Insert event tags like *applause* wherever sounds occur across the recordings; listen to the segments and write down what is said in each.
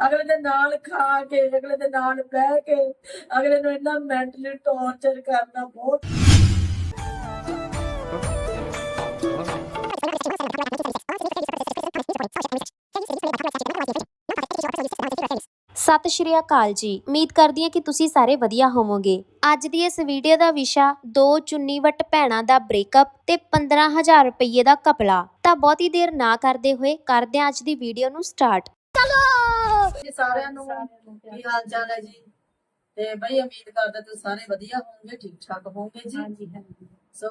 ਅਗਲੇ ਦੇ ਨਾਲ ਖਾ ਕੇ, ਅਗਲੇ ਦੇ ਨਾਲ ਬਹਿ ਕੇ, ਅਗਲੇ ਨੂੰ ਇੰਨਾ ਮੈਂਟਲੀ ਟੌਰਚਰ ਕਰਨਾ ਬਹੁਤ ਸਤਿ ਸ਼੍ਰੀ ਅਕਾਲ ਜੀ। ਉਮੀਦ ਕਰਦੀ ਹਾਂ ਕਿ ਤੁਸੀਂ ਸਾਰੇ ਵਧੀਆ ਹੋਵੋਗੇ। ਅੱਜ ਦੀ ਇਸ ਵੀਡੀਓ ਦਾ ਵਿਸ਼ਾ, ਦੋ ਚੁੰਨੀ ਵੱਟ ਭੈਣਾਂ ਦਾ ਬ੍ਰੇਕਅਪ ਤੇ 15000 ਰੁਪਏ ਦਾ ਕਪਲਾ ਤਾਂ ਬਹੁਤੀ ਦੇਰ ਨਾ ਕਰਦੇ ਹੋਏ, ਕਰਦੇ ਹਾਂ ਅੱਜ ਦੀ ਵੀਡੀਓ ਨੂੰ ਸਟਾਰਟ ਜੀ ਸਾਰਿਆਂ ਨੂੰ ਕੀ ਹਾਲ ਚਾਲ ਹੈ ਜੀ? ਤੇ ਬਈ ਉਮੀਦ ਕਰਦਾ ਤੁਸੀਂ ਸਾਰੇ ਵਧੀਆ ਹੋਵੋਗੇ ਠੀਕ ਠਾਕ ਹੋਵੋਗੇ ਜੀ। ਹਾਂਜੀ ਹਾਂਜੀ। ਸੋ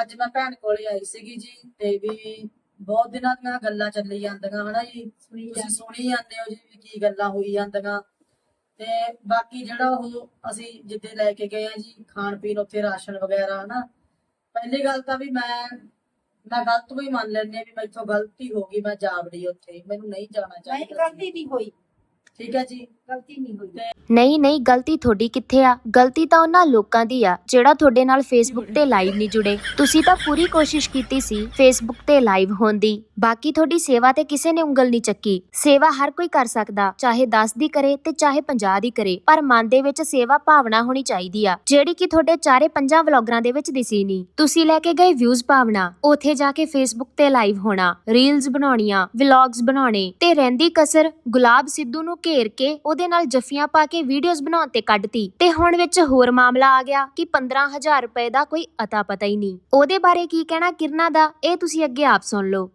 ਅੱਜ ਮੈਂ ਭੈਣ ਕੋਲੇ ਆਈ ਸੀਗੀ ਜੀ ਤੇ ਵੀ ਬਹੁਤ ਦਿਨਾਂ ਦੀਆਂ ਗੱਲਾਂ ਚੱਲੀ ਜਾਂਦੀਆਂ ਹਨਾ ਜੀ? ਸੁਣੀ ਤੁਸੀਂ ਜਾਂਦੀ। ਸੁਣੀ ਜਾਂਦੇ ਹੋ ਜੀ ਵੀ ਕੀ ਗੱਲਾਂ ਹੋਈ ਜਾਂਦੀਆਂ। ਤੇ ਬਾਕੀ ਜਿਹੜਾ ਉਹ ਅਸੀਂ ਜਿੱਦੇ ਲੈ ਕੇ ਗਏ ਆ ਜੀ ਖਾਣ ਪੀਣ ਉੱਥੇ ਰਾਸ਼ਨ ਵਗੈਰਾ ਹਨਾ? ਪਹਿਲੀ ਗੱਲ ਤਾਂ ਵੀ ਮੈਂ ਮੈਂ ਗਲਤ ਵੀ ਮੰਨ ਲੈਂਦੀ ਹਾਂ ਵੀ ਮੈਥੋਂ ਗਲਤੀ ਹੋ ਗਈ ਮੈਂ ਜਾਵੜੀ ਉੱਥੇ। ਮੈਨੂੰ ਨਹੀਂ ਜਾਣਾ ਨਹੀਂ ਚਾਹੀਦਾ ਗਲਤੀ ਨਹੀਂ ਹੋਈ। ਠੀਕ ਹੈ ਜੀ। ਗਲਤੀ ਨਹੀਂ ਹੋਈ। ਨਹੀਂ ਨਹੀਂ, ਗਲਤੀ ਤੁਹਾਡੀ ਕਿੱਥੇ ਆ? ਗਲਤੀ ਤਾਂ ਉਹਨਾਂ ਲੋਕਾਂ ਦੀ ਆ, ਜਿਹੜਾ ਤੁਹਾਡੇ ਨਾਲ ਫੇਸਬੁੱਕ ਤੇ ਲਾਈਵ ਨਹੀਂ ਜੁੜੇ। ਤੁਸੀਂ ਤਾਂ ਪੂਰੀ ਕੋਸ਼ਿਸ਼ ਕੀਤੀ ਸੀ ਫੇਸਬੁੱਕ ਤੇ ਲਾਈਵ ਹੋਣ ਦੀ। ਬਾਕੀ ਤੁਹਾਡੀ ਸੇਵਾ ਤੇ ਕਿਸੇ ਨੇ ਉਂਗਲ ਨਹੀਂ ਚੱਕੀ। ਸੇਵਾ ਹਰ ਕੋਈ ਕਰ ਸਕਦਾ, ਚਾਹੇ 10 ਦੀ ਕਰੇ ਤੇ ਚਾਹੇ 50 ਦੀ ਕਰੇ, ਪਰ ਮਨ ਦੇ ਵਿੱਚ ਸੇਵਾ ਭਾਵਨਾ ਹੋਣੀ ਚਾਹੀਦੀ ਆ, ਜਿਹੜੀ ਕਿ ਤੁਹਾਡੇ ਚਾਰੇ ਪੰਜਾਂ ਵਲੌਗਰਾਂ ਦੇ ਵਿੱਚ ਦਿਸੀ ਨਹੀਂ। ਤੁਸੀਂ ਲੈ ਕੇ ਗਏ ਵਿਊਜ਼ ਭਾਵਨਾ, ਉੱਥੇ ਜਾ ਕੇ ਫੇਸਬੁੱਕ ਤੇ ਲਾਈਵ ਹੋਣਾ ਰੀਲਸ ਬਣਾਉਣੀਆਂ ਵਲੌਗਸ ਬਣਾਉਣੇ, ਤੇ ਰਹਿੰਦੀ ਕਸਰ ਗੁਲਾਬ ਸਿੱਧੂ ਨੂੰ ਘੇਰ ਕੇ ਉਹਦੇ ਨਾਲ ਜੱਫੀਆਂ ਪਾ ਕੇ ਵੀਡੀਓਜ਼ ਬਣਾਉਣ ਤੇ ਕੱਢਤੀ। ਤੇ ਹੁਣ ਵਿੱਚ ਹੋਰ ਮਾਮਲਾ ਆ ਗਿਆ ਕਿ 15000 ਰੁਪਏ ਦਾ ਕੋਈ ਅਤਾ ਪਤਾ ਹੀ ਨਹੀਂ। ਉਹਦੇ ਬਾਰੇ ਕੀ ਕਹਿਣਾ ਕਿਰਨਾ ਦਾ, ਇਹ ਤੁਸੀਂ ਅੱਗੇ ਆਪ ਸੁਣ ਲਓ।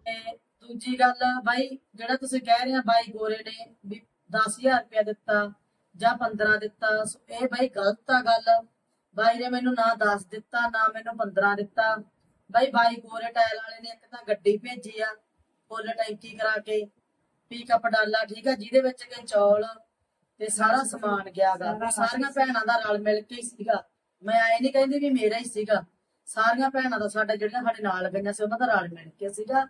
ਦੂਜੀ ਗੱਲ, ਬਾਈ, ਜਿਹੜਾ ਤੁਸੀਂ ਕਹਿ ਰਹੇ ਆ ਬਾਈ ਗੋਰੇ ਨੇ ਵੀ 10000 ਰੁਪਇਆ ਦਿੱਤਾ ਜਾਂ 15 ਦਿੱਤਾ ਇਹ ਬਾਈ ਗਲਤ ਆ ਗੱਲ। ਬਾਈ ਨੇ ਮੈਨੂੰ ਨਾ 10 ਦਿੱਤਾ, ਨਾ ਮੈਨੂੰ 15 ਦਿੱਤਾ। ਬਾਈ ਬਾਈ ਗੋਰੇ ਟਾਇਲ ਵਾਲੇ ਨੇ ਇੱਕ ਤਾਂ ਗੱਡੀ ਭੇਜੀ ਆ, ਫੁੱਲ ਟੈਂਕੀ ਕਰਾ ਕੇ, ਪੀਕਅਪ ਡਾਲਾ, ਠੀਕ ਆ, ਜਿਹਦੇ ਵਿੱਚ ਕਿ ਚੌਲ ਤੇ ਸਾਰਾ ਸਮਾਨ ਗਿਆਗਾ ਸਾਰਾ ਸਾਰੀਆਂ ਭੈਣਾਂ ਦਾ ਰਲ ਮਿਲ ਕੇ ਹੀ ਸੀਗਾ। ਮੈਂ ਐ ਨਹੀਂ ਕਹਿੰਦੀ ਵੀ ਮੇਰਾ ਹੀ ਸੀਗਾ। ਸਾਰੀਆਂ ਭੈਣਾਂ ਦਾ ਸਾਡਾ ਜਿਹੜੀਆਂ ਸਾਡੇ ਨਾਲ ਗਈਆਂ ਸੀ ਉਹਨਾਂ ਦਾ ਰਲ ਮਿਲ ਕੇ ਸੀਗਾ।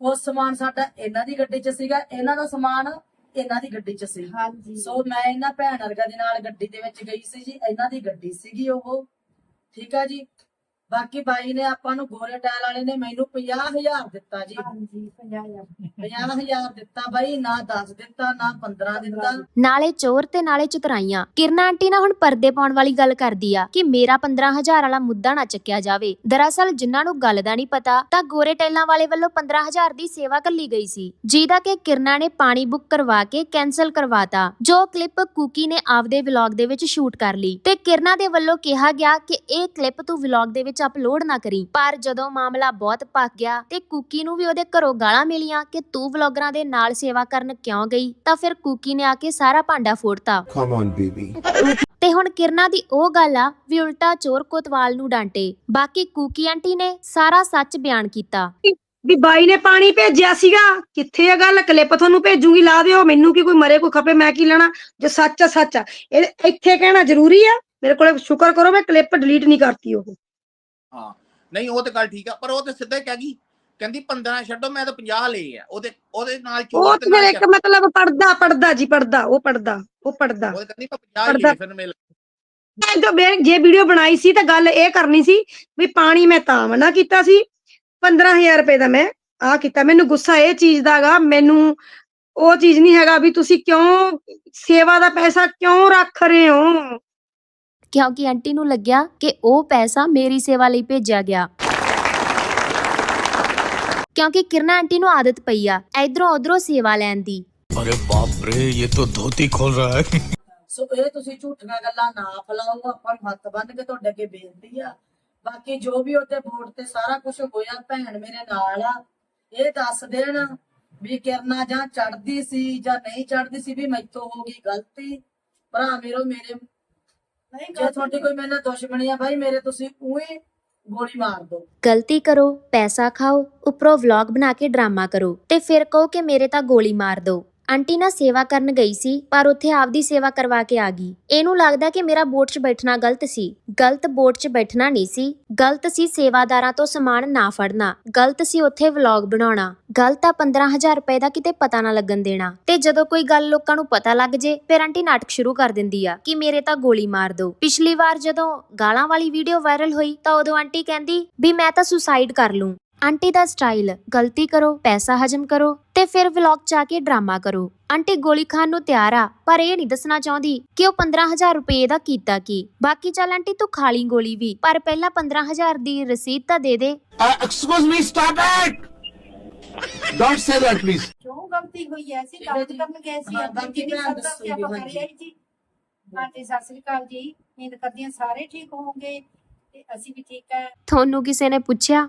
ਉਹ ਸਮਾਨ ਸਾਡਾ ਇਹਨਾਂ ਦੀ ਗੱਡੀ 'ਚ ਸੀਗਾ। ਇਹਨਾਂ ਦਾ ਸਮਾਨ ਇਹਨਾਂ ਦੀ ਗੱਡੀ 'ਚ ਸੀ। ਹਾਂਜੀ। ਸੋ ਮੈਂ ਇਹਨਾਂ ਭੈਣ ਵਰਗਾ ਦੇ ਨਾਲ ਗੱਡੀ ਦੇ ਵਿੱਚ ਗਈ ਸੀ ਜੀ। ਇਹਨਾਂ ਦੀ ਗੱਡੀ ਸੀਗੀ ਉਹ। ਠੀਕ ਆ ਜੀ? ਬਾਕੀ ਬਾਈ ਨੇ ਆਪਾਂ ਨੂੰ ਗੋਰੇ ਟਾਇਲ ਵਾਲੇ ਨੇ ਮੈਨੂੰ 50000 ਦਿੱਤਾ ਜੀ। ਹਾਂਜੀ 50000 50000 ਦਿੱਤਾ ਬਾਈ ਨਾ 10 ਦਿੱਤਾ ਨਾ 15 ਦਿੱਤਾ। ਨਾਲੇ ਚੋਰ ਤੇ ਨਾਲੇ ਚਤਰਾਈਆਂ। ਕਿਰਨਾ ਆਂਟੀ ਨਾ ਹੁਣ ਪਰਦੇ ਪਾਉਣ ਵਾਲੀ ਗੱਲ ਕਰਦੀ ਆ ਕਿ ਮੇਰਾ 15000 ਵਾਲਾ ਮੁੱਦਾ ਨਾ ਚੱਕਿਆ ਜਾਵੇ। ਦਰਅਸਲ ਜਿਨ੍ਹਾਂ ਨੂੰ ਗੱਲ ਦਾ ਨਹੀਂ ਪਤਾ ਤਾਂ ਗੋਰੇ ਟੈਲਾਂ ਵਾਲੇ ਵੱਲੋਂ 15000 ਦੀ ਸੇਵਾ ਕੱਲੀ ਗਈ ਸੀ। ਜਿਹਦਾ ਕਿ ਕਿਰਨਾ ਨੇ ਪਾਣੀ ਬੁੱਕ ਕਰਵਾ ਕੇ ਕੈਨਸਲ ਕਰਵਾਤਾ ਜੋ ਕਲਿੱਪ ਕੁਕੀ ਨੇ ਆਪਦੇ ਵਲੌਗ ਦੇ ਵਿੱਚ ਸ਼ੂਟ ਕਰ ਲਈ। ਤੇ ਕਿਰਨਾ ਦੇ ਵੱਲੋਂ ਕਿਹਾ ਗਿਆ ਕਿ ਇਹ ਕਲਿੱਪ ਤੂੰ ਵਲੌਗ ਦੇ ਵਿੱਚ ਅਪਲੋਡ ਨਾ ਕਰੀ। ਪਰ ਜਦੋਂ ਮਾਮਲਾ ਬਹੁਤ ਪੱਕ ਗਿਆ ਤੇ ਕੁਕੀ ਨੂੰ ਵੀ ਉਹਦੇ ਘਰੋਂ ਗਾਲਾਂ ਮਿਲੀਆਂ ਕਿ ਤੂੰ ਵਲੌਗਰਾਂ ਦੇ ਨਾਲ ਸੇਵਾ ਕਰਨ ਕਿਉਂ ਗਈ ਤਾਂ ਫਿਰ ਕੁਕੀ ਨੇ ਆ ਕੇ ਸਾਰਾ ਭਾਂਡਾ ਫੋੜਤਾ। Come on, baby. ਤੇ ਹੁਣ ਕਿਰਨਾ ਦੀ ਉਹ ਗੱਲ ਆ ਵੀ ਉਲਟਾ ਚੋਰ ਕੋਤਵਾਲ ਨੂੰ ਡਾਂਟੇ। ਬਾਕੀ ਕੂਕੀ ਆਂਟੀ ਨੇ ਸਾਰਾ ਸੱਚ ਬਿਆਨ ਕੀਤਾ। ਵੀ ਬਾਈ ਨੇ ਪਾਣੀ ਭੇਜਿਆ ਸੀਗਾ। ਕਿੱਥੇ ਆ ਗੱਲ? ਕਲਿੱਪ ਤੁਹਾਨੂੰ ਭੇਜੂਗੀ ਲਾ ਦਿਓ। ਮੈਨੂੰ ਕੀ ਕੋਈ ਮਰੇ ਕੋਈ ਖਪੇ ਮੈਂ ਕੀ ਲੈਣਾ? ਜੋ ਸੱਚ ਆ ਸੱਚ ਆ। ਇਹ ਇੱਥੇ ਕਹਿਣਾ ਜ਼ਰੂਰੀ ਆ। ਮੇਰੇ ਕੋਲੇ ਸ਼ੁਕਰ ਕਰੋ ਮੈਂ ਕਲਿੱਪ ਡਿਲੀਟ ਨਹੀਂ ਕਰਤੀ ਉਹ। ਹਾਂ ਨਹੀਂ ਉਹ ਤੇ ਗੱਲ ਠੀਕ ਆ ਪਰ ਉਹ ਤੇ ਸਿੱਧਾ ਹੀ ਕਹਿ ਗਈ ਕਹਿੰਦੀ 15 ਛੱਡੋ ਮੈਂ ਤਾਂ 50 ਲਏ ਆ ਉਹਦੇ ਉਹਦੇ ਨਾਲ ਉਹ ਚੋਰ ਤੇ ਇੱਕ ਮਤਲਬ ਪੜਦਾ ਪੜਦਾ ਜੀ ਪੜਦਾ ਉਹ ਪੜਦਾ ਉਹ ਪੜਦਾ। ਉਹ ਕਹਿੰਦੀ ਮੈਂ 50 ਪੜਦਾ। ਲਏ ਫਿਰ ਮਿਲ ਮੈਂ ਜੋ ਮੈਂ- ਜੇ ਵੀਡੀਓ ਬਣਾਈ ਸੀ ਤਾਂ ਗੱਲ ਇਹ ਕਰਨੀ ਸੀ ਵੀ ਪਾਣੀ ਮੈਂ ਤਾਂ ਮਨਾ ਕੀਤਾ ਸੀ 15000 ਰੁਪਏ ਦਾ ਮੈਂ ਆ ਕੀਤਾ। ਮੈਨੂੰ ਗੁੱਸਾ ਇਹ ਚੀਜ਼ ਦਾਗਾ ਮੈਨੂੰ ਉਹ ਚੀਜ਼ ਨਹੀਂ ਹੈਗਾ ਵੀ ਤੁਸੀਂ ਕਿਉਂ ਸੇਵਾ ਦਾ ਪੈਸਾ ਕਿਉਂ ਰੱਖ ਰਹੇ ਹੋ? ਕਿਉਂਕਿ ਆਂਟੀ ਨੂੰ ਲੱਗਿਆ ਕਿ ਉਹ ਪੈਸਾ ਮੇਰੀ ਸੇਵਾ ਲਈ ਭੇਜਿਆ ਗਿਆ ਕਿਉਂਕਿ ਕਿਰਨਾ ਆਂਟੀ ਨੂੰ ਆਦਤ ਪਈ ਆ ਇਧਰੋਂ ਉਧਰੋਂ ਸੇਵਾ ਲੈਣ ਦੀ अरे बाप रे ये तो धोती खोल रहा है ਸੋ ਇਹ ਤੁਸੀਂ ਝੂਠੀਆਂ ਗੱਲਾਂ ਨਾ ਫੈਲਾਓ ਆਪਾਂ ਨੂੰ ਹੱਥ ਬੰਨ ਕੇ ਤੁਹਾਡੇ ਅੱਗੇ ਬੇਨਤੀ ਆ ਬਾਕੀ ਜੋ ਵੀ ਉੱਤੇ ਬੋਰਡ ਤੇ ਸਾਰਾ ਕੁਝ ਹੋਇਆ ਭੈਣ ਮੇਰੇ ਨਾਲ ਆ ਇਹ ਦੱਸ ਦੇਣ ਵੀ ਕਿਰਨਾ ਜਾਂ ਚੜਦੀ ਸੀ ਜਾਂ ਨਹੀਂ ਚੜਦੀ ਸੀ ਵੀ ਮੈਥੋਂ ਹੋ ਗਈ ਗਲਤੀ ਭਰਾ ਮੇਰੋ ਮੇਰੇ ਨਹੀਂ ਜੇ ਤੁਹਾਡੀ ਕੋਈ ਮੇਰੇ ਨਾਲ ਦੁਸ਼ਮਣੀ ਆ ਬਾਈ ਮੇਰੇ ਤੁਸੀਂ ਉਹੀ ਗੋਲੀ ਮਾਰ ਦਿਓ। ਗਲਤੀ ਕਰੋ ਪੈਸਾ ਖਾਓ ਉੱਪਰੋਂ ਵਲੌਗ ਬਣਾ ਕੇ ਡਰਾਮਾ ਕਰੋ ਤੇ ਫਿਰ ਕਹੋ ਕਿ ਮੇਰੇ ਤਾਂ ਗੋਲੀ ਮਾਰ ਦਿਓ। ਆਂਟੀ ਨਾ ਸੇਵਾ ਕਰਨ ਗਈ ਸੀ, ਪਰ ਉੱਥੇ ਆਪਦੀ ਸੇਵਾ ਕਰਵਾ ਕੇ ਆ ਗਈ। ਇਹਨੂੰ ਲੱਗਦਾ ਕਿ ਮੇਰਾ ਬੋਟ 'ਚ ਬੈਠਣਾ ਗਲਤ ਸੀ। ਗਲਤ ਬੋਟ 'ਚ ਬੈਠਣਾ ਨਹੀਂ ਸੀ। ਗਲਤ ਸੀ ਸੇਵਾਦਾਰਾਂ ਤੋਂ ਸਮਾਨ ਨਾ ਫੜਨਾ। ਗਲਤ ਸੀ ਉੱਥੇ ਵਲੌਗ ਬਣਾਉਣਾ। ਗਲਤ ਆ 15000 ਰੁਪਏ ਦਾ ਕਿਤੇ ਪਤਾ ਨਾ ਲੱਗਣ ਦੇਣਾ। ਤੇ ਜਦੋਂ ਕੋਈ ਗੱਲ ਲੋਕਾਂ ਨੂੰ ਪਤਾ ਲੱਗ ਜੇ, ਫਿਰ ਆਂਟੀ ਨਾਟਕ ਸ਼ੁਰੂ ਕਰ ਦਿੰਦੀ ਆ ਕਿ ਮੇਰੇ ਤਾਂ ਗੋਲੀ ਮਾਰ ਦਿਓ ਪਿਛਲੀ ਵਾਰ ਜਦੋਂ ਗਾਲਾਂ ਵਾਲੀ ਵੀਡੀਓ ਵਾਇਰਲ ਹੋਈ, ਤਾਂ ਉਦੋਂ ਆਂਟੀ ਕਹਿੰਦੀ ਵੀ ਮੈਂ ਤਾਂ ਸੁਸਾਈਡ ਕਰ ਲੂੰ। ਆਂਟੀ ਦਾ ਸਟਾਈਲ ਗਲਤੀ ਕਰੋ ਪੈਸਾ ਹਜਮ ਕਰੋ ਤੇ ਫਿਰ ਵਲੌਗ ਚ ਆ ਕੇ ਡਰਾਮਾ ਕਰੋ। ਆਂਟੀ ਗੋਲੀ ਖਾਣ ਨੂੰ ਤਿਆਰ ਆ ਪਰ ਇਹ ਨਹੀਂ ਦੱਸਣਾ ਚਾਹੁੰਦੀ ਕਿ ਉਹ 15000 ਰੁਪਏ ਦਾ ਕੀਤਾ ਕੀ। ਬਾਕੀ ਚੱਲ ਆਂਟੀ ਤੂੰ ਖਾ ਲਈ ਗੋਲੀ ਵੀ ਪਰ ਪਹਿਲਾਂ 15000 ਦੀ ਰਸੀਦ ਤਾਂ ਦੇ ਦੇ। excuse me, stop it! Don't say that, please. ਕਿਉਂ ਗਲਤੀ ਹੋਈ ਐ? ਸੀ ਕੰਮ ਕਰਨ ਗਏ ਸੀ ਹਾਂ, ਆਪਾਂ ਬਾਕੀ ਕਿੰਨੀ ਭੈਣ ਸੱਦਾ ਸੀ ਦੱਸੂਗੀ, ਆਪਾਂ ਹਾਂਜੀ। ਕਰਿਆ ਜੀ ਹਾਂਜੀ ਸਤਿ ਸ੍ਰੀ ਅਕਾਲ ਜੀ। ਉਮੀਦ ਕਰਦੀ ਹਾਂ ਸਾਰੇ ਠੀਕ ਹੋਵੋਗੇ ਤੇ ਅਸੀਂ ਵੀ ਠੀਕ ਹੈ ਤੁਹਾਨੂੰ ਕਿਸੇ ਨੇ ਪੁੱਛਿਆ?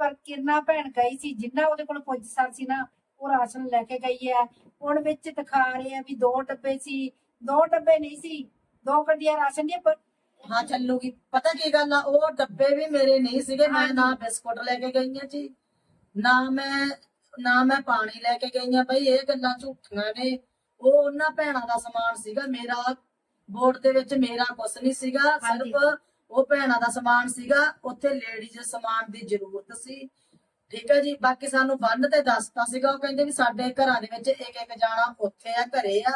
ਪਰ ਕਿਰਨਾ ਭੈਣ ਗਈ ਸੀ ਜਿੰਨਾ ਉਹਦੇ ਕੋਲ ਪੁੱਜ ਸਕ ਸੀ ਨਾ ਉਹ ਰਾਸ਼ਨ ਲੈ ਕੇ ਗਈ ਹੈ। ਹੁਣ ਵਿੱਚ ਦਿਖਾ ਰਹੇ ਆ ਵੀ ਦੋ ਡੱਬੇ ਸੀ। ਦੋ ਡੱਬੇ ਨਹੀਂ ਸੀ ਦੋ ਗੱਡੀਆਂ ਰਾਸ਼ਨ ਦੀਆਂ ਪਰ ਹਾਂ ਚੱਲੂਗੀ। ਪਤਾ ਕੀ ਗੱਲ ਆ ਉਹ ਡੱਬੇ ਵੀ ਮੇਰੇ ਨਹੀਂ ਸੀਗੇ ਮੈਂ। ਨਾ ਬਿਸਕੁਟ ਲੈ ਕੇ ਗਈ ਆ ਜੀ ਨਾ ਮੈਂ ਨਾ ਮੈਂ ਪਾਣੀ ਲੈ ਕੇ ਗਈ ਆ। ਬਈ ਇਹ ਗੱਲਾਂ ਝੂਠੀਆਂ ਨੇ। ਉਹ ਉਹਨਾਂ ਭੈਣਾਂ ਦਾ ਸਮਾਨ ਸੀਗਾ ਮੇਰਾ ਬੋਰਡ ਦੇ ਵਿੱਚ ਮੇਰਾ ਕੁਛ ਨਹੀਂ ਸੀਗਾ। ਸਿਰਫ ਉਹ ਭੈਣਾਂ ਦਾ ਸਮਾਨ ਸੀਗਾ ਉੱਥੇ ਲੇਡੀਜ਼ ਸਮਾਨ ਦੀ ਜ਼ਰੂਰਤ ਸੀ। ਠੀਕ ਹੈ ਜੀ ਬਾਕੀ ਸਾਨੂੰ ਬੰਨ ਤੇ ਦੱਸਤਾ ਸੀਗਾ ਉਹ ਕਹਿੰਦੇ ਵੀ ਸਾਡੇ ਘਰਾਂ ਦੇ ਵਿੱਚ ਇੱਕ ਇੱਕ ਜਾਣਾ ਉੱਥੇ ਆ ਘਰੇ ਆ।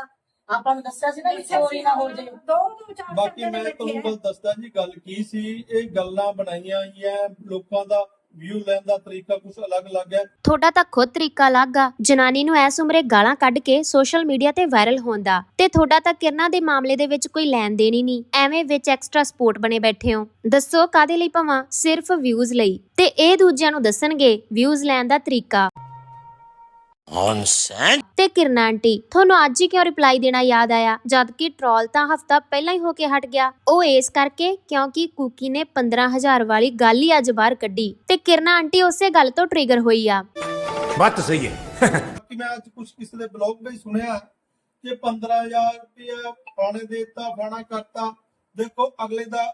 ਆਪਾਂ ਨੂੰ ਦੱਸਿਆ ਸੀ ਨਾ ਵੀ ਚੋਰੀ ਨਾ ਹੋ ਜਾਏ ਦੋ ਦੋ ਚਾਰ ਬਾਕੀ ਮੈਂ ਤੁਹਾਨੂੰ। ਗੱਲ ਦੱਸਦਾ ਜੀ ਗੱਲ ਕੀ ਸੀ? ਇਹ ਗੱਲਾਂ ਬਣਾਈਆਂ ਹੋਈਆਂ ਲੋਕਾਂ ਦਾ ਵਿਊ ਲੈਣ ਦਾ ਤਰੀਕਾ ਕੁਝ ਅਲੱਗ ਅਲੱਗ ਹੈ ਤੁਹਾਡਾ ਤਾਂ ਖੁਦ ਤਰੀਕਾ ਅਲੱਗ ਜਨਾਨੀ ਨੂੰ ਐਸ ਉਮਰੇ ਗਾਲਾਂ ਕੱਢ ਕੇ ਸੋਸ਼ਲ ਮੀਡੀਆ ਤੇ ਵਾਇਰਲ ਹੋਣ ਦਾ। ਤੇ ਤੁਹਾਡਾ ਤਾਂ ਕਿਰਨਾਂ ਦੇ ਮਾਮਲੇ ਦੇ ਵਿੱਚ ਕੋਈ ਲੈਣ ਦੇਣ ਹੀ ਨਹੀਂ। ਐਵੇਂ ਵਿੱਚ ਐਕਸਟਰਾ ਸਪੋਰਟ ਬਣੇ ਬੈਠੇ ਹੋ। ਦੱਸੋ ਕਾਦੇ ਲਈ ਭਵਾਂ? ਸਿਰਫ ਵਿਊਜ਼ ਲਈ। ਤੇ ਇਹ ਦੂਜਿਆਂ ਨੂੰ ਦੱਸਣਗੇ ਵਿਊਜ਼ ਲੈਣ ਦਾ ਤਰੀਕਾ। ਨੌਨਸੈਂਸ ਤੇ ਕਿਰਨਾਂਟੀ ਤੁਹਾਨੂੰ ਅੱਜ ਹੀ ਕਿਉਂ ਰਿਪਲਾਈ ਦੇਣਾ ਯਾਦ ਆਇਆ? ਜਦਕਿ ਟ੍ਰੋਲ ਤਾਂ ਹਫਤਾ ਪਹਿਲਾਂ ਹੀ ਹੋ ਕੇ ਹਟ ਗਿਆ। ਉਹ ਇਸ ਕਰਕੇ ਕਿਉਂਕਿ ਕੁਕੀ ਨੇ 15000 ਵਾਲੀ ਗੱਲ ਹੀ ਅੱਜ ਬਾਹਰ ਕੱਢੀ। ਤੇ ਕਿਰਨਾ ਆਂਟੀ ਉਸੇ ਗੱਲ ਤੋਂ ਟ੍ਰਿਗਰ ਹੋਈ ਆ। ਬਾਤ ਸਹੀ ਹੈ। ਕਿ ਮੈਂ ਅੱਜ ਕੁਝ ਕਿਸੇ ਦੇ ਬਲੌਗ ਵਿੱਚ ਸੁਣਿਆ ਕਿ 15000 ਰੁਪਇਆ ਫਾਣੇ ਦੇਤਾ ਫਾਣਾ ਕਰਤਾ। ਦੇਖੋ ਅਗਲੇ ਦਾ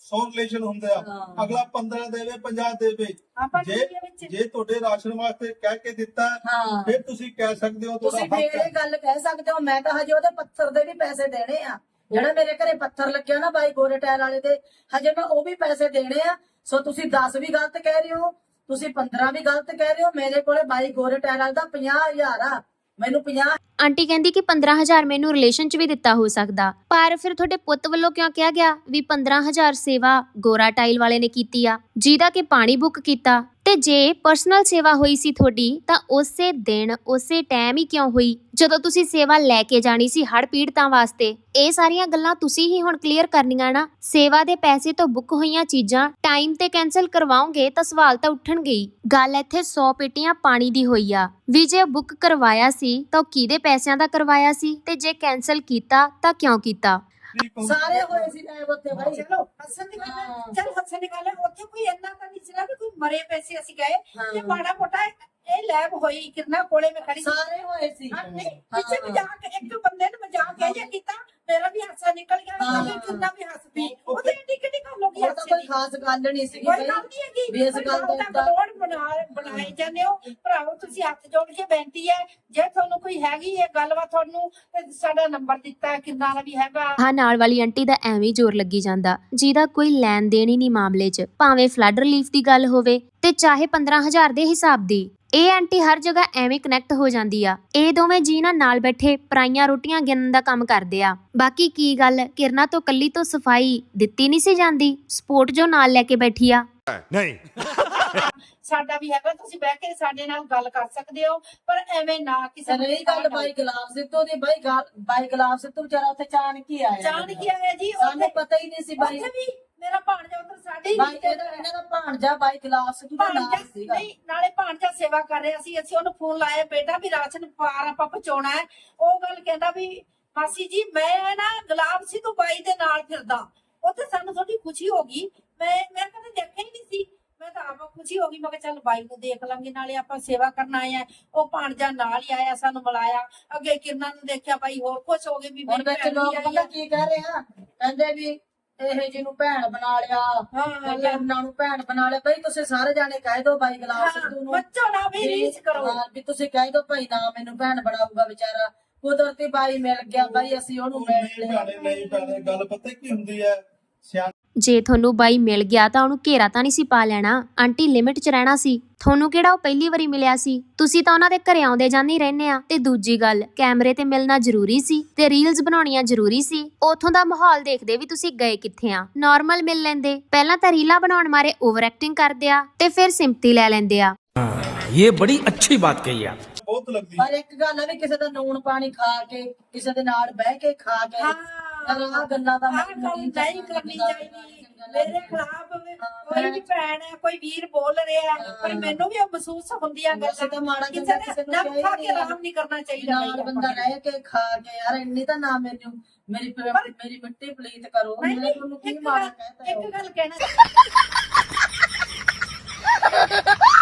100 ਰਿਲੇਸ਼ਨ ਹੁੰਦੇ ਆ। ਹਾਂ। ਅਗਲਾ 15 ਦੇਵੇ 50 ਦੇਵੇ। ਆਪਾਂ ਜੇ ਵਿੱਚ ਜੇ ਤੁਹਾਡੇ ਰਾਸ਼ਨ ਵਾਸਤੇ ਕਹਿ ਕੇ ਦਿੱਤਾ ਹਾਂ। ਫਿਰ ਤੁਸੀਂ ਕਹਿ ਸਕਦੇ ਹੋ ਤੁਸੀਂ ਤੁਹਾਡਾ ਫੇਰ ਹੱਕ ਹੈ। ਇਹ ਗੱਲ ਕਹਿ ਸਕਦੇ ਹੋ ਮੈਂ ਤਾਂ ਹਜੇ ਉਹਦੇ ਪੱਥਰ ਦੇ ਵੀ ਪੈਸੇ ਦੇਣੇ ਆ। ਜਿਹੜਾ ਮੇਰੇ ਘਰੇ ਪੱਥਰ ਲੱਗਿਆ ਨਾ ਬਾਈ ਗੋਰੇ ਟਾਇਲ ਵਾਲੇ ਦੇ ਹਜੇ ਮੈਂ ਉਹ ਵੀ ਪੈਸੇ ਦੇਣੇ ਆ। ਸੋ ਤੁਸੀਂ 10 ਵੀ ਗਲਤ ਕਹਿ ਰਹੇ ਹੋ ਤੁਸੀਂ 15 ਵੀ ਗਲਤ ਕਹਿ ਰਹੇ ਹੋ ਮੇਰੇ ਕੋਲੇ ਬਾਈ ਗੋਰੇ ਟਾਇਲ ਵਾਲੇ ਦਾ 50000 ਆ। ਮੈਨੂੰ 50 ਆਂਟੀ ਕਹਿੰਦੀ ਕਿ 15000 ਮੈਨੂੰ ਰਿਲੇਸ਼ਨ 'ਚ ਵੀ ਦਿੱਤਾ ਹੋ ਸਕਦਾ। ਪਰ ਫਿਰ ਤੁਹਾਡੇ ਪੁੱਤ ਵੱਲੋਂ ਕਿਉਂ ਕਿਹਾ ਗਿਆ ਵੀ 15000 ਸੇਵਾ ਗੋਰਾ ਟਾਈਲ ਵਾਲੇ ਨੇ ਕੀਤੀ ਆ? ਜਿਹਦਾ ਕਿ ਪਾਣੀ ਬੁੱਕ ਕੀਤਾ। ਤੇ ਜੇ ਪਰਸਨਲ ਸੇਵਾ ਹੋਈ ਸੀ ਤੁਹਾਡੀ, ਤਾਂ ਉਸੇ ਦਿਨ, ਉਸੇ ਟਾਈਮ ਹੀ ਕਿਉਂ ਹੋਈ? ਜਦੋਂ ਤੁਸੀਂ ਸੇਵਾ ਲੈ ਕੇ ਜਾਣੀ ਸੀ ਹੜ ਪੀੜਤਾਂ ਵਾਸਤੇ, ਇਹ ਸਾਰੀਆਂ ਗੱਲਾਂ ਤੁਸੀਂ ਹੀ ਹੁਣ ਕਲੀਅਰ ਕਰਨੀਆਂ ਨਾ? ਸੇਵਾ ਦੇ ਪੈਸੇ ਤੋਂ ਬੁੱਕ ਹੋਈਆਂ ਚੀਜ਼ਾਂ ਟਾਈਮ ਤੇ ਕੈਨਸਲ ਕਰਵਾਓਗੇ ਤਾਂ ਸਵਾਲ ਤਾਂ ਉੱਠਣਗੇ ਹੀ ਗੱਲ ਇੱਥੇ 100 ਪੇਟੀਆਂ ਪਾਣੀ ਦੀ ਹੋਈ ਆ। ਵੀ ਜੇ ਬੁੱਕ ਕਰਵਾਇਆ ਸੀ, ਤਾਂ ਉਹ ਕਿਹਦੇ ਪੈਸਿਆਂ ਦਾ ਕਰਵਾਇਆ ਸੀ? ਤੇ ਜੇ ਕੈਨਸਲ ਕੀਤਾ, ਤਾਂ ਕਿਉਂ ਕੀਤਾ? ਸਾਰੇ ਹੋਏ ਸੀ ਲੈਬ ਉੱਤੇ ਬਾਈ। ਚਲੋ ਹੱਸਣ ਦੀ ਗੱਲ। ਚੱਲ ਹੱਸਣ ਦੀ ਗੱਲ ਹੈ। ਉੱਥੇ ਕੋਈ ਇੰਨਾ ਤਾਂ ਨਹੀਂ ਸੀ ਨਾ ਵੀ ਕੋਈ ਮਰੇ ਪੈਸੇ ਅਸੀਂ ਗਏ। ਤੇ ਮਾੜਾ ਮੋਟਾ ਇਹ ਲੈਬ ਹੋਈ ਕਿਰਨਾ ਕੋਲੇ ਮੈਂ ਖੜੀ ਸੀ। ਸਾਰੇ ਹੋਏ ਸੀ। ਹਾਂ, ਨਹੀਂ ਪਿੱਛੇ ਮਜ਼ਾਕ ਇੱਕ ਬੰਦੇ ਨੇ ਮਜ਼ਾਕ ਇਹ ਜਿਹਾ ਕੀਤਾ ਮੇਰਾ ਵੀ ਹਾਸਾ ਨਿਕਲ ਗਿਆ। ਤੇ ਕਿਰਨਾ ਵੀ ਹੱਸ ਪਈ। ਉਹਦੇ ਕਿੱਡੀ ਗੱਲ ਹੋ ਗਈ ਉਹ ਤਾਂ ਕੋਈ ਖਾਸ ਗੱਲ ਨਹੀਂ ਸੀਗੀ ਕੋਈ ਗੱਲ ਨਹੀਂ ਹੈਗੀ। ਵੀ ਇਸ ਗੱਲ ਦਾ ਬਣਾ ਬਣਾਏ ਜਾਂਦੇ ਹੋ। ਭਰਾਵੋ ਤੁਸੀਂ ਹੱਥ ਜੋੜ ਕੇ ਬੇਨਤੀ ਹੈ ਜੇ ਤੁਹਾਨੂੰ ਕੋਈ ਹੈਗੀ ਇਹ ਗੱਲਬਾਤ ਤੁਹਾਨੂੰ ਤੇ ਸਾਡਾ ਨੰਬਰ ਦਿੱਤਾ ਹੈ ਕਿੰਨਾ ਦਾ ਵੀ ਹੈਗਾ। ਹਾਂ ਨਾਲ ਵਾਲੀ ਆਂਟੀ ਦਾ ਐਵੇਂ ਜ਼ੋਰ ਲੱਗੀ ਜਾਂਦਾ ਜਿਹਦਾ ਕੋਈ ਲੈਣ ਦੇਣ ਹੀ ਨਹੀਂ ਮਾਮਲੇ 'ਚ ਭਾਵੇਂ ਫਲੱਡ ਰਿਲੀਫ ਦੀ ਗੱਲ ਹੋਵੇ ਤੇ ਚਾਹੇ 15000 ਦੇ ਹਿਸਾਬ ਦੀ। ਇਹ ਆਂਟੀ ਹਰ ਜਗ੍ਹਾ ਐਵੇਂ ਕਨੈਕਟ ਹੋ ਜਾਂਦੀ ਆ। ਇਹ ਦੋਵੇਂ ਜੀ ਨਾ ਨਾਲ ਬੈਠੇ ਪਰਾਈਆਂ ਰੋਟੀਆਂ ਗਿਣਨ ਦਾ ਕੰਮ ਕਰਦੇ ਆ। ਬਾਕੀ ਕੀ ਗੱਲ ਕਿਰਨਾ ਤੋਂ ਕੱਲੀ ਤੋਂ ਸਫ਼ਾਈ ਦਿੱਤੀ ਨਹੀਂ ਸੀ ਜਾਂਦੀ ਸਪੋਰਟ ਜੋ ਨਾਲ ਲੈ ਕੇ ਬੈਠੀ ਆ। नहीं *laughs* ਸਾਡਾ ਵੀ ਹੈਗਾ ਤੁਸੀਂ ਬਹਿ ਕੇ ਸਾਡੇ ਨਾਲ ਗੱਲ ਕਰ ਸਕਦੇ ਹੋ ਪਰ ਐਵੇਂ ਨਾ ਕਿਸੇ ਇਹ ਗੱਲ ਬਾਈ ਗੁਲਾਬ ਸਿੱਧੂ ਦੀ ਬਾਈ ਗੱਲ ਬਾਈ ਗੁਲਾਬ ਸਿੱਧੂ ਵਿਚਾਰਾ ਉੱਥੇ ਚਾਣ ਕੀ ਆਇਆ ਜਾਣ ਕੀ ਆਇਆ ਜੀ ਸਾਨੂੰ ਉੱਥੇ ਪਤਾ ਹੀ ਨਹੀਂ ਸੀ ਬਾਈ। ਉੱਥੇ ਵੀ ਮੇਰਾ ਭਾਣਜਾ ਉਧਰ ਸਾਡੇ ਹੀ ਬਾਈ ਇਹਦਾ ਹੈ। ਇਹਨਾਂ ਦਾ ਭਾਣਜਾ ਬਾਈ ਗੁਲਾਬ ਸਿੱਧੂ ਦਾ ਨਾਮ ਭਾਣਜਾ ਨਹੀਂ ਨਾਲੇ ਭਾਣਜਾ ਸੇਵਾ ਕਰ ਰਿਹਾ ਸੀ ਅਸੀਂ ਉਹਨੂੰ ਫੋਨ ਲਾਇਆ ਬੇਟਾ ਵੀ ਰਾਸ਼ਨ ਪਾਰ ਆਪਾਂ ਪਹੁੰਚਾਉਣਾ ਹੈ। ਉਹ ਗੱਲ ਕਹਿੰਦਾ ਵੀ ਮਾਸੀ ਜੀ ਮੈਂ ਨਾ ਗੁਲਾਬ ਸਿੱਧੂ ਬਾਈ ਦੇ ਨਾਲ ਫਿਰਦਾ। ਉੱਥੇ ਸਾਨੂੰ ਥੋੜੀ ਖੁਸ਼ੀ ਹੋ ਗਈ। ਮੈਂ ਮੈਂ ਕਦੇ ਦੇਖਿਆ ਹੀ ਨਹੀਂ ਸੀ। ਮੈਂ ਤਾਂ ਆਪ ਖੁਸ਼ੀ ਹੋ ਗਈ ਮੈਂ ਕਿਹਾ ਚੱਲ ਬਾਈ ਨੂੰ ਦੇਖ ਲਾਂਗੇ ਨਾਲੇ ਆਪਾਂ ਸੇਵਾ ਕਰਨ ਆਏ ਆ। ਉਹ ਭਾਣਜਾ ਨਾਲ ਹੀ ਆਇਆ ਸਾਨੂੰ ਮਿਲਾਇਆ। ਅੱਗੇ ਕਿਰਨਾਂ ਨੂੰ ਦੇਖਿਆ ਬਾਈ ਹੋਰ ਖੁਸ਼ ਹੋ ਗਏ ਵੀ ਹੁਣ ਮੇਰੀ ਵਿੱਚ ਲੋਕ ਪਤਾ ਕੀ ਕਹਿ ਰਹੇ ਆ? ਕਹਿੰਦੇ ਵੀ ਇਹ ਜਿਹਨੂੰ ਭੈਣ ਬਣਾ ਲਿਆ ਹਾਂ ਉਹਨਾਂ ਨੂੰ ਭੈਣ ਬਣਾ ਲਿਆ। ਬਈ ਤੁਸੀਂ ਸਾਰੇ ਜਾਣੇ ਕਹਿ ਦਿਓ ਬਾਈ ਗੁਲਾਬ ਸਿੱਧੂ ਨੂੰ। ਬੱਚੋ ਨਾ ਵੀ ਰੀਸ ਕਰੋ। ਹਾਂ ਵੀ ਤੁਸੀਂ ਕਹਿ ਦਿਓ ਭਾਈ ਨਾ ਮੈਨੂੰ ਭੈਣ ਬਣਾਊਗਾ ਵਿਚਾਰਾ। ਕੁਦਰਤੀ ਬਾਈ ਮਿਲ ਗਿਆ ਬਾਈ ਅਸੀਂ ਉਹਨੂੰ ਮਿਲ ਨਹੀਂ ਲਿਆ। ਨਹੀਂ ਭੈਣੇ ਗੱਲ ਪਤਾ ਕੀ ਹੁੰਦੀ ਹੈ? ਜੇ ਤੁਹਾਨੂੰ ਬਾਈ ਮਿਲ ਗਿਆ ਤਾਂ ਉਹਨੂੰ ਘੇਰਾ ਤਾਂ ਨਹੀਂ ਸੀ ਪਾ ਲੈਣਾ। ਆਂਟੀ ਲਿਮਿਟ 'ਚ ਰਹਿਣਾ ਸੀ। ਤੁਹਾਨੂੰ ਕਿਹੜਾ ਉਹ ਪਹਿਲੀ ਵਾਰੀ ਮਿਲਿਆ ਸੀ? ਤੁਸੀਂ ਤਾਂ ਉਹਨਾਂ ਦੇ ਘਰੇ ਆਉਂਦੇ ਜਾਂਦੇ ਹੀ ਰਹਿੰਦੇ ਆ। ਤੇ ਦੂਜੀ ਗੱਲ ਕੈਮਰੇ ਤੇ ਮਿਲਣਾ ਜ਼ਰੂਰੀ ਸੀ ਤੇ ਰੀਲਸ ਬਣਾਉਣੀਆਂ ਜ਼ਰੂਰੀ ਸੀ। ਉਥੋਂ ਦਾ ਮਾਹੌਲ ਦੇਖਦੇ ਵੀ ਤੁਸੀਂ ਗਏ ਕਿੱਥੇ ਆ। ਨਾਰਮਲ ਮਿਲ ਲੈਂਦੇ। ਪਹਿਲਾਂ ਤਾਂ ਰੀਲਾਂ ਬਣਾਉਣ ਮਾਰੇ ਓਵਰ ਐਕਟਿੰਗ ਕਰਦੇ ਆ ਤੇ ਫਿਰ ਸਿੰਪਤੀ ਲੈ ਲੈਂਦੇ ਆ। ਇਹ ਬੜੀ ਅੱਛੀ ਬਾਤ ਕਹੀ ਆ। ਬਹੁਤ ਲੱਗਦੀ। ਪਰ ਇੱਕ ਗੱਲ ਹੈ ਵੀ ਕਿਸੇ ਦਾ ਨੂਣ ਪਾਣੀ ਖਾ ਕੇ ਕਿਸੇ ਦੇ ਨਾਲ ਬਹਿ ਕੇ ਖਾ ਕੇ ਆਹ ਗੱਲਾਂ ਦਾ ਨਹੀਂ ਕਰਨੀ ਚਾਹੀਦੀ। ਮੇਰੇ ਖਿਲਾਫ ਕੋਈ ਵੀ ਭੈਣ ਹੈ ਕੋਈ ਵੀਰ ਬੋਲ ਰਿਹਾ ਪਰ ਮੈਨੂੰ ਵੀ ਉਹ ਮਹਿਸੂਸ ਹੁੰਦੀਆਂ ਗੱਲਾਂ। ਤਾਂ ਮਾੜਾ ਕਿਸੇ ਨੇ ਨੂੰ ਖਾ ਕੇ ਆਰਾਮ ਨਹੀਂ ਕਰਨਾ ਚਾਹੀਦਾ ਨਾਲ ਬੰਦਾ ਰਹਿ ਕੇ ਖਾ ਕੇ ਯਾਰ ਇੰਨੀ ਤਾਂ ਨਾ ਮੈਨੂੰ ਮੇਰੀ ਮੇਰੀ ਮਿੱਟੀ ਪਲੀਤ ਕਰੋ ਮੈਂ ਤੁਹਾਨੂੰ ਕੀ ਮਾੜਾ ਕਹਿਤਾ ਇੱਕ ਗੱਲ ਕਹਿਣਾ *laughs*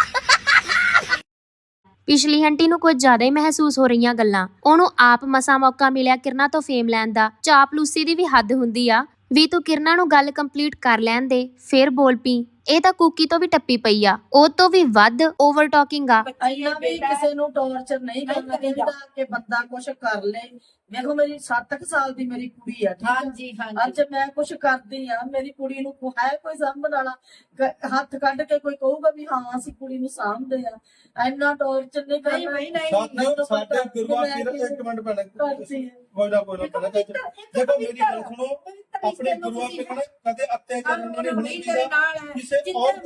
ਪਿਛਲੀ ਹੰਟੀ ਨੂੰ ਕੁਝ ਜ਼ਿਆਦਾ ਹੀ ਮਹਿਸੂਸ ਹੋ ਰਹੀਆਂ ਗੱਲਾਂ। ਉਹਨੂੰ ਆਪ ਮਸਾ ਮੌਕਾ ਮਿਲਿਆ ਕਿਰਨਾ ਤੋਂ ਫੇਮ ਲੈਣ ਦਾ। ਚਾਪਲੂਸੀ ਦੀ ਵੀ ਹੱਦ ਹੁੰਦੀ ਆ। ਵੀ ਤੂੰ ਕਿਰਨਾ ਨੂੰ ਗੱਲ ਕੰਪਲੀਟ ਕਰ ਲੈਣ ਦੇ, ਫਿਰ ਬੋਲ ਪੀ। ਇਹ ਤਾਂ ਕੁਕੀ ਤੋਂ ਵੀ ਟੱਪੀ ਪਈ ਆ ਉਹ ਤੋਂ ਵੀ ਵੱਧ ਓਵਰ ਟਾਕਿੰਗ ਆ ਇੰਨਾ ਵੀ ਕਿਸੇ ਨੂੰ ਟੌਰਚਰ ਨਹੀਂ ਕਰਨਾ। ਚਾਹੀਦਾ ਕਿ ਬੰਦਾ ਕੁਝ ਕਰ ਲੇ। ਦੇਖੋ ਮੇਰੀ 7 ਸਾਲ ਦੀ ਮੇਰੀ ਕੁੜੀ ਆ ਠੀਕ ਹਾਂਜੀ ਹਾਂਜੀ। ਅੱਜ ਮੈਂ ਕੁਝ ਕਰਦੀ ਆ ਮੇਰੀ ਕੁੜੀ ਨੂੰ ਕੋ ਹੈ ਕੋਈ ਸਾਂਭਣ ਵਾਲਾ ਕ- ਹੱਥ ਕੱਢ ਕੇ ਕੋਈ ਕਹੂਗਾ ਵੀ ਹਾਂ ਅਸੀਂ ਕੁੜੀ ਨੂੰ ਸਾਂਭਦੇ ਆ। ਇੰਨਾ ਟੌਰਚਰ ਨਹੀਂ ਨਹੀਂ ਕਰਨਾ ਨਹੀਂ ਨਹੀਂ ਸਾਥੀਓ ਸਾਡੇ ਗੁਰੂਆਂ ਪੀਰ ਇੱਕ ਮਿੰਟ ਪਹਿਲਾਂ ਕਰਦੀ ਹੈ। ਕੋਈ ਨਾ ਪਹਿਲਾਂ ਪਵਿੱਤਰ- ਦੇਖੋ ਮੇਰੀ ਗੱਲ ਸੁਣੋ ਆਪਣੇ ਗੁਰੂਆਂ ਪੀਰਾਂ ਨੇ ਕਦੇ ਅਤਿਆਚਾਰ ਨਹੀਂ ਹੋਣ ਕਿਸੇ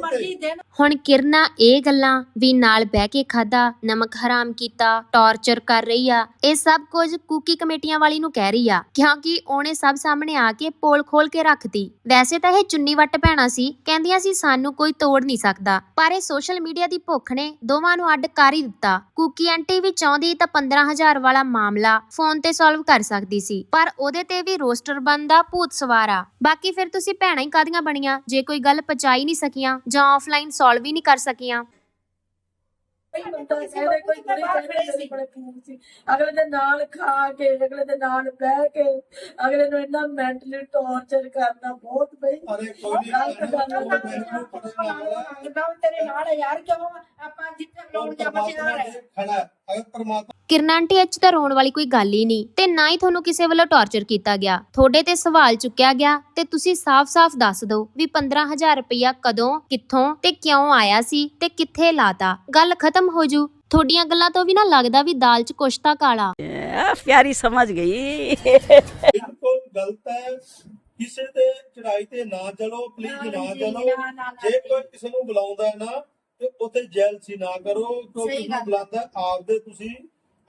ਮਰਜ਼ੀ ਹੁਣ ਕਿਰਨਾ ਇਹ ਗੱਲਾਂ ਵੀ ਨਾਲ ਬਹਿ ਕੇ ਖਾਦਾ ਨਮਕ ਹਰਾਮ ਕੀਤਾ ਟੌਰਚਰ ਕਰ ਰਹੀ ਆ। ਇਹ ਸਭ ਕੁਝ ਕੁਕੀ ਕਮੇਟੀਆਂ ਵਾਲੀ ਨੂੰ ਕਹਿ ਰਹੀ ਆ ਕਿਉਂਕਿ ਉਹਨੇ ਸਭ ਸਾਹਮਣੇ ਆ ਕੇ ਪੋਲ ਖੋਲ ਕੇ ਰੱਖਤੀ ਵੈਸੇ ਤਾਂ ਇਹ ਚੁੰਨੀ ਵੱਟ ਭੈਣਾ ਸੀ ਕਹਿੰਦੀਆਂ ਸੀ ਸਾਨੂੰ ਕੋਈ ਤੋੜ ਨਹੀਂ ਸਕਦਾ। ਪਰ ਇਹ ਸੋਸ਼ਲ ਮੀਡੀਆ ਦੀ ਭੁੱਖ ਨੇ ਦੋਵਾਂ ਨੂੰ ਅੱਡ ਕਰ ਹੀ ਦਿੱਤਾ। ਕੁਕੀ ਆਂਟੀ ਵੀ ਚਾਹੁੰਦੀ ਤਾਂ 15000 ਵਾਲਾ ਮਾਮਲਾ ਫੋਨ ਤੇ ਸੋਲਵ ਕਰ ਸਕਦੀ ਸੀ ਪਰ ਉਹਦੇ ਤੇ ਵੀ ਰੋਸਟਰ ਬੰਦਾ ਭੂਤ ਸਵਾਰ ਆ। ਬਾਕੀ ਫਿਰ ਤੁਸੀਂ ਭੈਣਾਂ ਹੀ ਕਾਦੀਆਂ ਬਣੀਆਂ? ਜੇ ਕੋਈ ਗੱਲ ਪਚਾ ਹੀ ਨਹੀਂ ਸਕੀਆਂ ਜਾਂ ਆਫਲਾਈਨ ਸੋਲਵ ਹੀ ਨਹੀਂ ਕਰ ਸਕੀਆਂ। ਬੰਦਾ ਕੋਈ ਬੜੇ ਫੂਲ ਸੀ। ਅਗਲੇ ਦੇ ਨਾਲ ਖਾ ਕੇ ਅਗਲੇ ਦੇ ਨਾਲ ਬਹਿ ਕੇ ਅਗਲੇ ਨੂੰ ਇੰਨਾ ਮੈਂਟਲੀ ਟੌਰਚਰ ਕਰਨਾ ਬਹੁਤ ਬਈ। ਅਰੇ ਕੋਈ ਨਹੀਂ ਤੇਰੇ ਨਾਲ ਯਾਰ ਕਿਉਂ? ਆਪਾਂ ਜਿੱਥੇ ਲੋਕ ਜਾਂ ਨਾਲ ਖੜਾ। ਕਿਰਨਾਂ ਟੀਐਚ ਤਾਂ ਰੋਣ ਵਾਲੀ ਕੋਈ ਗੱਲ ਹੀ ਨਹੀਂ। ਤੇ ਨਾ ਹੀ ਤੁਹਾਨੂੰ ਕਿਸੇ ਵੱਲੋਂ ਟੌਰਚਰ ਕੀਤਾ ਗਿਆ। ਤੁਹਾਡੇ ਤੇ ਸਵਾਲ ਚੁੱਕਿਆ ਗਿਆ ਤੇ ਤੁਸੀਂ ਸਾਫ਼-ਸਾਫ਼ ਦੱਸ ਦਿਓ ਵੀ 15000 ਰੁਪਇਆ ਕਦੋਂ ਕਿੱਥੋਂ ਤੇ ਕਿਉਂ ਆਇਆ ਸੀ ਤੇ ਕਿੱਥੇ ਲਾਤਾ। ਗੱਲ ਖਤਮ ਹੋ ਜੂ। ਤੁਹਾਡੀਆਂ ਗੱਲਾਂ ਤੋਂ ਵੀ ਨਾ ਲੱਗਦਾ ਵੀ ਦਾਲ 'ਚ ਕੁਛ ਤਾਂ ਕਾਲਾ। ਪਿਆਰੀ ਸਮਝ ਗਈ। ਕਿਸੇ ਤੇ ਚੜਾਈ ਤੇ ਨਾ ਚਲੋ ਪਲੀਜ਼ ਨਾ ਚਲੋ। ਜੇ ਕੋਈ ਕਿਸੇ ਨੂੰ ਬੁਲਾਉਂਦਾ ਹੈ ਨਾ ਤੇ ਉੱਥੇ ਜੈਲਸੀ ਨਾ ਕਰੋ ਕੋਈ ਸਹੀ ਨੂੰ ਗੱਲ। ਬੁਲਾਉਂਦਾ ਆਪਦੇ ਤੁਸੀਂ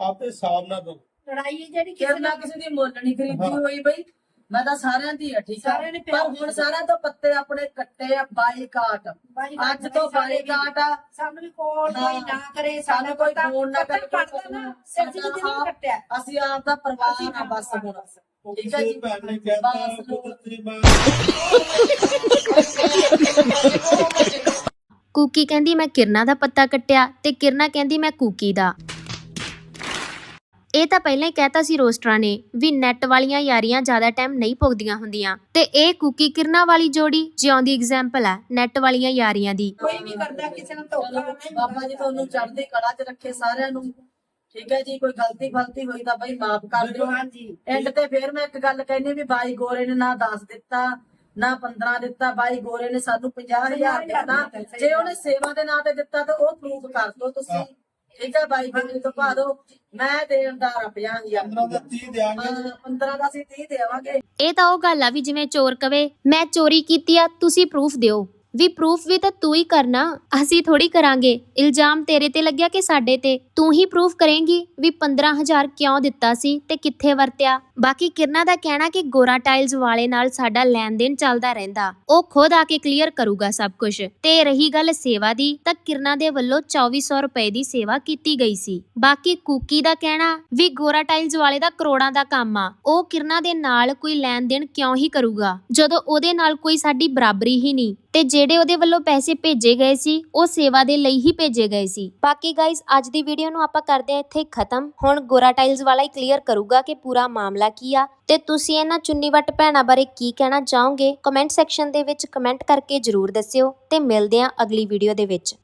ਆਪੇ ਹਿਸਾਬ ਨਾ ਕਰੋ ਲੜਾਈ ਹੈ ਜਿਹੜੀ ਕਿਸੇ ਨਾਲ ਕਿਸੇ ਦੀ ਮੁੱਲ ਨਹੀਂ ਖਰੀਦੀ ਹਾਂ। ਹੋਈ ਬਈ। ਮੈਂ ਤਾਂ ਸਾਰਿਆਂ ਦੀ ਆ ਠੀਕ ਆ? ਸਾਰਿਆਂ ਨੇ ਪਰ ਹੁਣ ਸਾਰਿਆਂ ਤੋਂ ਪੱਤੇ ਆਪਣੇ ਕੱਟੇ ਆ ਬਾਈਕਾਟ ਬਾਈਕਾਟ ਅੱਜ ਤੋਂ ਸਾਰੇ ਵੀ। ਬਾਈਕਾਟ ਆ। ਸਾਨੂੰ ਵੀ ਕੋਲ ਹਾਂ। ਕੋਈ ਨਾ ਕਰੇ ਸਾਨੂੰ ਕੋਈ ਪਤਾ- ਫੋਨ ਨਾ ਪਤਾ ਕਰੇ, ਕੱਟਦਾ ਕੋਈ ਨਾ ਸਾਡਾ ਸਿਰ ਜਿਹੀ ਨਹੀਂ ਕੱਟਿਆ। ਅਸੀਂ ਆਪ ਦਾ ਪਰਿਵਾਰ ਅਸੀਂ ਆ ਬਸ ਹੁਣ। ਉਹ ਠੀਕ ਹੈ ਕਿਸੇ ਜੀ? ਭੈਣ ਨੇ ਕਹਿਤਾ ਬਸ ਲੋਕ- ਕੁਦਰਤੀ ਮੈਂ। *laughs* ਕੂਕੀ ਕਹਿੰਦੀ ਮੈਂ ਕਿਰਨਾ ਦਾ ਪੱਤਾ ਕੱਟਿਆ ਤੇ ਕਿਰਨਾ ਕਹਿੰਦੀ ਮੈਂ ਕੂਕੀ ਦਾ। ਇਹ ਤਾਂ ਪਹਿਲਾਂ ਹੀ ਕਹਿਤਾ ਸੀ ਰੋਸਟਰਾਂ ਨੇ ਵੀ ਨੈਟ ਵਾਲੀਆਂ ਯਾਰੀਆਂ ਜ਼ਿਆਦਾ ਟਾਈਮ ਨਹੀਂ ਭੁਗਦੀਆਂ ਹੁੰਦੀਆਂ। ਤੇ ਇਹ ਕੂਕੀ ਕਿਰਨਾ ਵਾਲੀ ਜੋੜੀ ਜਿਉਂਦੀ ਐਗਜ਼ਾਮਪਲ ਹੈ ਨੈਟ ਵਾਲੀਆਂ ਯਾਰੀਆਂ ਦੀ। ਕੋਈ ਨਹੀਂ ਕਰਦਾ ਕਿਸੇ ਨਾਲ ਧੋਖਾ ਨਹੀਂ ਬਾਬਾ ਜੀ ਤੁਹਾਨੂੰ ਚੜ੍ਹਦੀ ਕਲਾ 'ਚ ਰੱਖੇ ਸਾਰਿਆਂ ਨੂੰ। ਠੀਕ ਹੈ ਜੀ ਕੋਈ ਗਲਤੀ ਫਲਤੀ ਹੋਈ ਤਾਂ ਬਈ ਮਾਫ ਕਰ ਦਿਓ। ਹਾਂਜੀ। ਐਂਡ ਤੇ ਫੇਰ ਮੈਂ ਇੱਕ ਗੱਲ ਕਹਿੰਨੀ ਵੀ ਬਾਈ ਗੋਰੇ ਨੇ ਨਾ 10 ਦਿੱਤਾ। ਨਾ 15 ਦਿੱਤਾ ਬਾਈ ਗੋਰੇ ਨੇ ਸਾਨੂੰ 50000 ਦਿੱਤਾ। ਜੇ ਉਹਨੇ ਸੇਵਾ ਦੇ ਨਾਂ ਤੇ ਦਿੱਤਾ ਤਾਂ ਉਹ ਪ੍ਰੂਫ ਕਰ ਦਿਓ ਤੁਸੀਂ। ਠੀਕ ਹੈ ਬਾਈ ਗੋਰੇ ਤੋਂ ਪਾ ਦਿਓ। ਮੈਂ ਦੇਣਦਾਰ ਆ 50000 15 ਦਾ 30 ਦਿਆਂਗੇ। ਹਾਂ, 15 ਦਾ ਅਸੀਂ 30 ਦੇਵਾਂਗੇ। ਇਹ ਤਾਂ ਉਹ ਗੱਲ ਆ ਵੀ ਜਿਵੇਂ ਚੋਰ ਕਵੇ ਮੈਂ ਚੋਰੀ ਕੀਤੀ ਆ ਤੁਸੀਂ ਪ੍ਰੂਫ ਦਿਓ। ਵੀ ਪ੍ਰੂਫ ਵੀ ਤਾਂ ਤੂੰ ਹੀ ਕਰਨਾ। ਅਸੀਂ ਥੋੜੀ ਕਰਾਂਗੇ। ਇਲਜ਼ਾਮ ਤੇਰੇ ਤੇ ਲੱਗਿਆ ਕਿ ਸਾਡੇ ਤੇ? ਤੂੰ ਹੀ ਪ੍ਰੂਫ ਕਰੇਂਗੀ ਵੀ 15000 ਕਿਉਂ ਦਿੱਤਾ ਸੀ ਤੇ ਕਿੱਥੇ ਵਰਤਿਆ? ਬਾਕੀ ਕਿਰਨਾ ਦਾ ਕਹਿਣਾ ਕਿ ਗੋਰਾ ਟਾਈਲਸ ਵਾਲੇ ਨਾਲ ਸਾਡਾ ਲੈਣ ਦੇਣ ਚੱਲਦਾ ਰਹਿੰਦਾ। ਉਹ ਖੁਦ ਆ ਕੇ ਕਲੀਅਰ ਕਰੂਗਾ ਸਭ ਕੁਝ ਤੇ ਰਹੀ ਗੱਲ ਸੇਵਾ ਦੀ, ਤਾਂ ਕਿਰਨਾ ਦੇ ਵੱਲੋਂ 2400 ਰੁਪਏ ਦੀ ਸੇਵਾ ਕੀਤੀ ਗਈ ਸੀ। ਬਾਕੀ ਕੂਕੀ ਦਾ ਕਹਿਣਾ ਵੀ ਗੋਰਾ ਟਾਈਲਸ ਵਾਲੇ ਦਾ ਕਰੋੜਾਂ ਦਾ ਕੰਮ ਆ। ਉਹ ਕਿਰਨਾ ਦੇ ਨਾਲ ਕੋਈ ਲੈਣ ਦੇਣ ਕਿਉਂ ਹੀ ਕਰੂਗਾ? ਜਦੋਂ ਉਹਦੇ ਨਾਲ ਕੋਈ ਸਾਡੀ ਬਰਾਬਰੀ ਹੀ ਨਹੀਂ। ਤੇ ਜਿਹੜੇ ਉਹਦੇ ਵੱਲੋਂ ਪੈਸੇ ਭੇਜੇ ਗਏ ਸੀ, ਉਹ ਸੇਵਾ ਦੇ ਲਈ ਹੀ ਭੇਜੇ ਗਏ ਸੀ। ਬਾਕੀ ਗਾਇਸ ਅੱਜ ਦੀ ਵੀਡੀਓ ਨੂੰ ਆਪਾਂ ਕਰਦੇ ਹਾਂ ਇੱਥੇ ਖਤਮ। ਹੁਣ ਗੋਰਾ ਟਾਈਲਸ ਵਾਲਾ ਹੀ ਕਲੀਅਰ ਕਰੂਗਾ ਕਿ ਪੂਰਾ ਮਾਮਲਾ ਕੀ ਆ। ਤੇ ਤੁਸੀਂ ਇਹਨਾਂ ਚੁੰਨੀ ਵੱਟ ਭੈਣਾਂ ਬਾਰੇ ਕੀ ਕਹਿਣਾ ਚਾਹੋਗੇ? ਕਮੈਂਟ ਸੈਕਸ਼ਨ ਦੇ ਵਿੱਚ ਕਮੈਂਟ ਕਰਕੇ ਜਰੂਰ ਦੱਸਿਓ। ਤੇ ਮਿਲਦੇ ਹਾਂ ਅਗਲੀ ਵੀਡੀਓ ਦੇ ਵਿੱਚ।